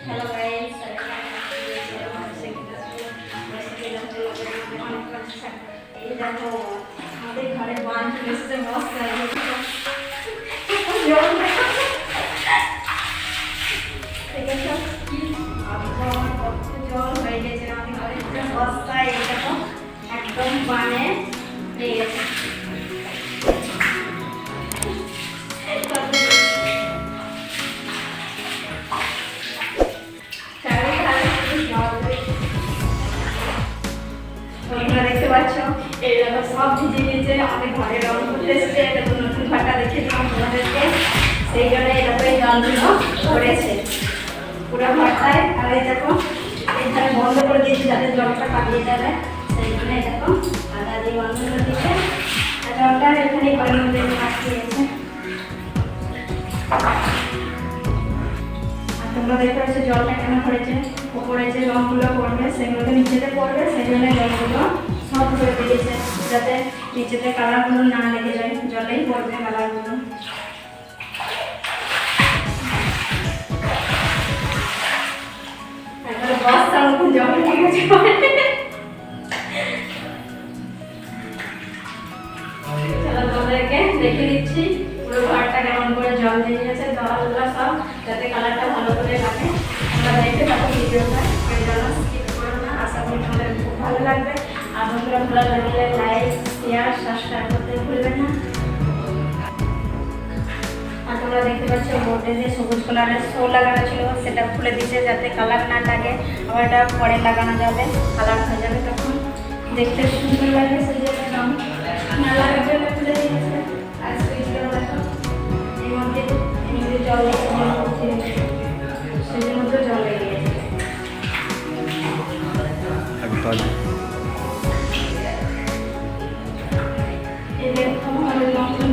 Hello guys এই দেখো আমাদের ঘরে বাঁধ এসেছে কি জল হয়ে গেছে ঘরের যে বস্তায় এই দেখো একদম বানে হয়ে তোমরা এই সব ভিজে ভিজে আমাদের ঘরে রং করতে এসছে নতুন ঘরটা দেখে দিলাম তোমাদেরকে। সেই জন্য এরকম জলগুলো পড়েছে। পুরো আর এই দেখো এখানে বন্ধ করে দিয়েছি যাতে জলটা পালিয়ে যাবে। সেই জন্য দেখো, আদা দিয়ে বন্ধ করে দিয়েছে। জলটা এখানে তোমরা দেখতে পাচ্ছ জলটা কেন পড়েছে? যে রঙগুলো পড়বে সেগুলো নিচেতে পড়বে, সেই জন্য জলগুলো ধরে দিয়েছে যাতে নিচেতে কালারগুলো না লেগে যায়, জলেই পড়বে কালারগুলো। দেখে দিচ্ছি, পুরো ঘরটা কেমন করে জল দিয়ে গেছে সব, যাতে কালারটা ভালো করে লাগে তোমরা দেখতে পাবো ভিডিওটা তোমাদের খুব করতে ভুলবেন না আর দেখতে পাচ্ছ বোর্ডে যে সবুজ কালারের শো লাগানো ছিল সেটা খুলে দিচ্ছে যাতে কালার না লাগে আবার এটা পরে লাগানো যাবে কালার হয়ে যাবে তখন দেখতে সুন্দর লাগে না লাগার জন্য জল একদম এই দেখো আমাদের নতুন